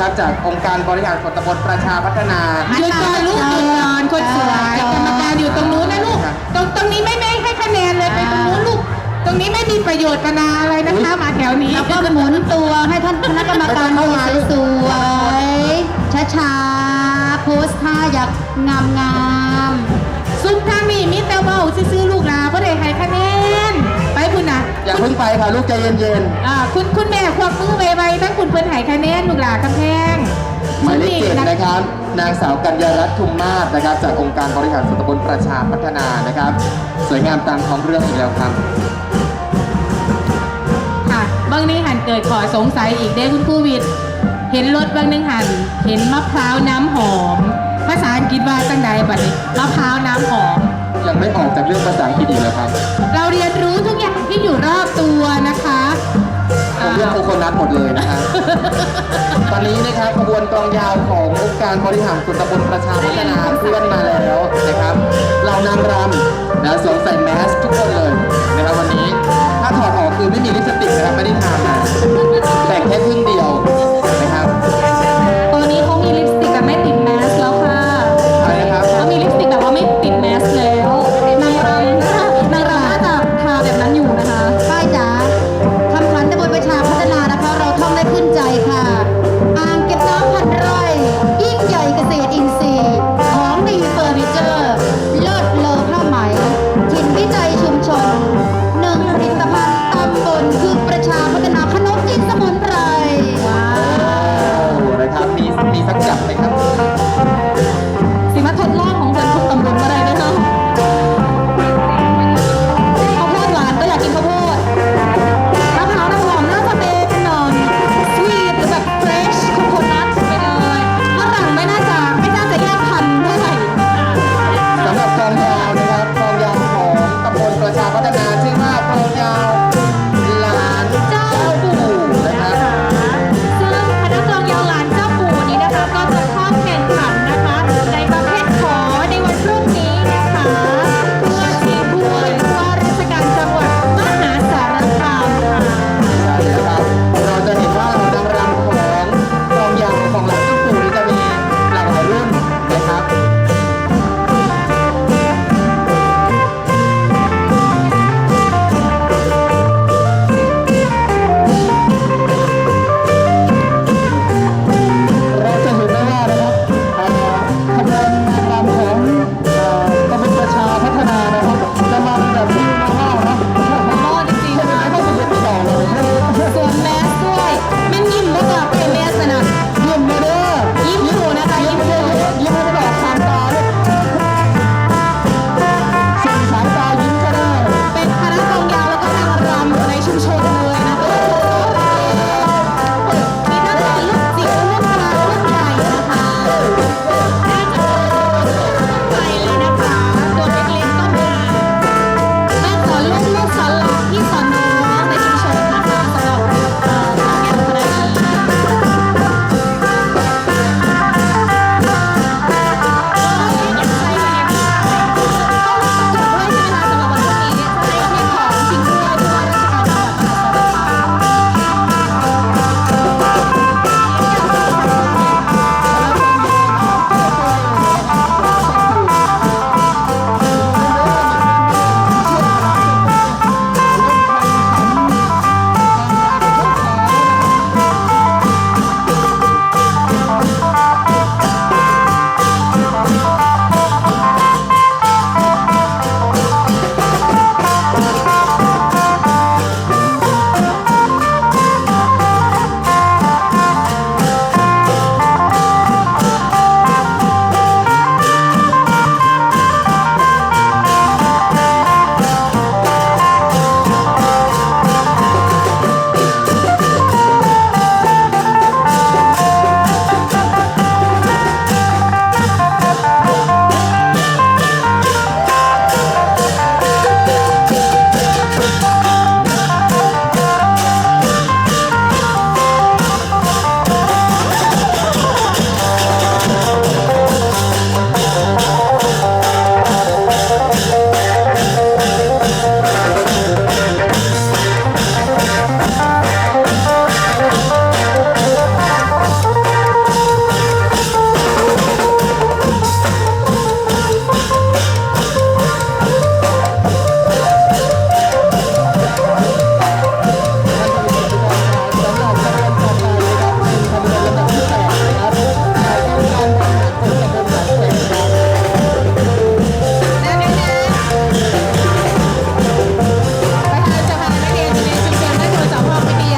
ครับจากองค์การบริหารส่วนตำบลประชาพัฒนาหยุดก่อนลูกหยุดก่อนคนสวยกรรมการอยู่ตรงนู้นนะลูกครับตรงตรงนี้ไม่ไม่ให้คะแนนเลยไปตรงนู้นลูก ตรงนี้ไม่มีประโยชน์ปนาอะไรนะคะมาแถวนี้แล้วก็หมุนตัวให้ท่านคณะกรรมการดูสวยๆช้าๆโพสท่าอยากงามๆ งไปค่ะลูกใจเย็นอ่าคุณคุณแม่ควบมือไวๆทั้งคุณเพิ่นให้คะแนนลูกหลากำแพงๆหมายเลขเจ็ดนะครับ นางสาวกัญญารัตน์ทุมมาศนะครับ จากองค์การบริหารส่วนตำบลประชาพัฒนานะครับ สวยงามตามท้องเรื่องอีกแล้วครับ ค่ะบางนี้หันเกิดขอสงสัยอีกได้คุณครูวิทย์เห็นรถบางนึงหัน เห็นมะพร้าวน้ำหอม ภาษาอังกฤษว่าจังใดบัดนี้มะพร้าวน้ำหอม ยังไม่ออกจากเรื่องภาษาอังกฤษอีกแล้วครับเราเรียนรู้ทุกอย่างที่อยู่รอบตัวนะคะผมเรื่องโคโคนัทหมดเลยนะครับ ตอนนี้นะครับขบวนกลองยาวขององค์การบริหารส่วนตำบลประชาพัฒนาเคลื่อนมาแล้วนะครับ เรานางรำนะสวมใส่แมสทุกคนเลยนะครับวันนี้ ถ้าถอดออกคือไม่มีลิปสติกนะครับไม่ได้